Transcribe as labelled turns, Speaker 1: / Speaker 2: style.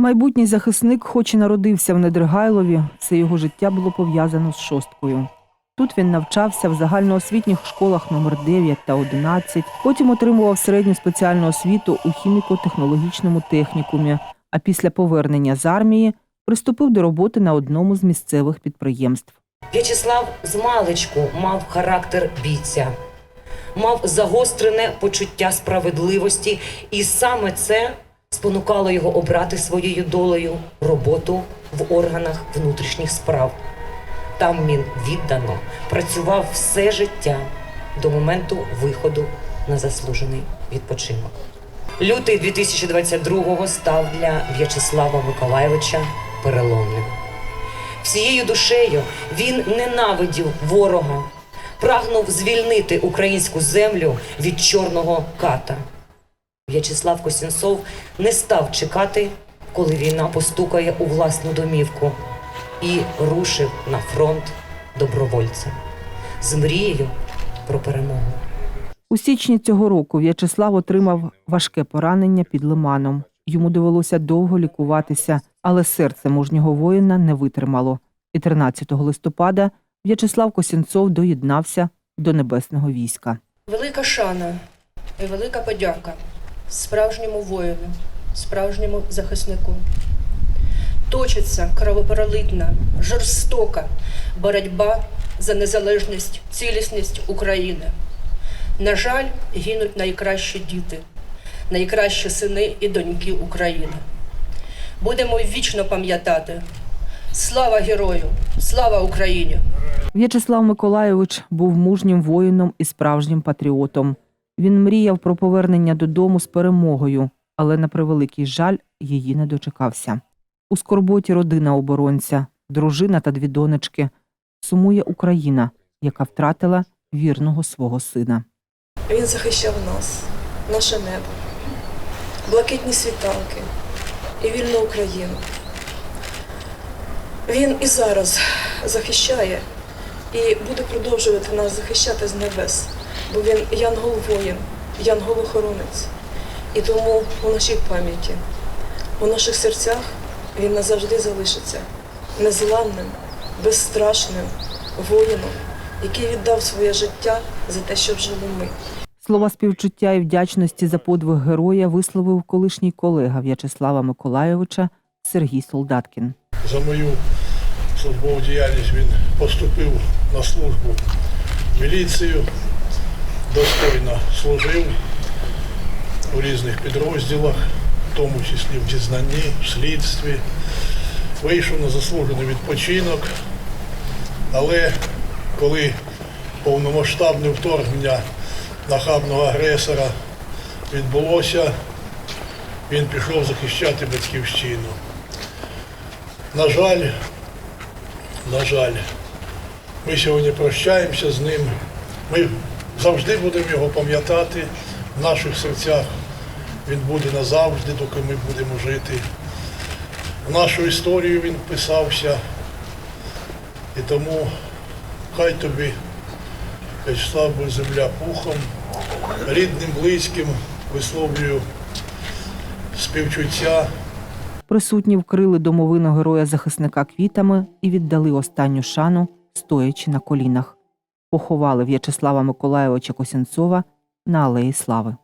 Speaker 1: Майбутній захисник, хоч і народився в Недригайлові, все його життя було пов'язано з шосткою. Тут він навчався в загальноосвітніх школах номер 9 та 11, потім отримував середню спеціальну освіту у хіміко-технологічному технікумі, а після повернення з армії приступив до роботи на одному з місцевих підприємств.
Speaker 2: В'ячеслав змалечку мав характер бійця, мав загострене почуття справедливості, і саме це спонукало його обрати своєю долею роботу в органах внутрішніх справ. Там він віддано працював все життя до моменту виходу на заслужений відпочинок. Лютий 2022-го став для В'ячеслава Миколайовича переломним. Всією душею він ненавидів ворога, прагнув звільнити українську землю від чорного ката. В'ячеслав Косінцов не став чекати, коли війна постукає у власну домівку, і рушив на фронт добровольцем з мрією про перемогу.
Speaker 1: У січні цього року В'ячеслав отримав важке поранення під лиманом. Йому довелося довго лікуватися, але серце мужнього воїна не витримало. І 13 листопада В'ячеслав Косінцов доєднався до небесного війська.
Speaker 3: Велика шана і велика подяка справжньому воїну, справжньому захиснику. Точиться кровопролитна, жорстока боротьба за незалежність, цілісність України. На жаль, гинуть найкращі діти, найкращі сини і доньки України. Будемо вічно пам'ятати. Слава герою! Слава Україні!
Speaker 1: В'ячеслав Миколайович був мужнім воїном і справжнім патріотом. Він мріяв про повернення додому з перемогою, але на превеликий жаль її не дочекався. У скорботі родина оборонця, дружина та дві донечки. Сумує Україна, яка втратила вірного свого сина.
Speaker 4: Він захищав нас, наше небо, блакитні світанки і вільну Україну. Він і зараз захищає і буде продовжувати нас захищати з небес, бо він янгол-воїн, янгол-охоронець. І тому у нашій пам'яті, у наших серцях він назавжди залишиться незламним, безстрашним воїном, який віддав своє життя за те, щоб жили ми.
Speaker 1: Слова співчуття і вдячності за подвиг героя висловив колишній колега В'ячеслава Миколайовича Сергій Солдаткін.
Speaker 5: За мою службову діяльність він поступив на службу в міліцію, достойно служив у різних підрозділах, в тому числі в дізнанні, в слідстві. Вийшов на заслужений відпочинок, але коли повномасштабне вторгнення нахабного агресора відбулося, він пішов захищати батьківщину. На жаль, на жаль, ми сьогодні прощаємося з ним. Ми завжди будемо його пам'ятати в наших серцях. Він буде назавжди, доки ми будемо жити. В нашу історію він вписався. І тому хай тобі, Вячеслав, буде земля пухом, рідним, близьким висловлюю співчуття.
Speaker 1: Присутні вкрили домовину героя захисника квітами і віддали останню шану, стоячи на колінах. Поховали В'ячеслава Миколайовича Косінцова на Алеї Слави.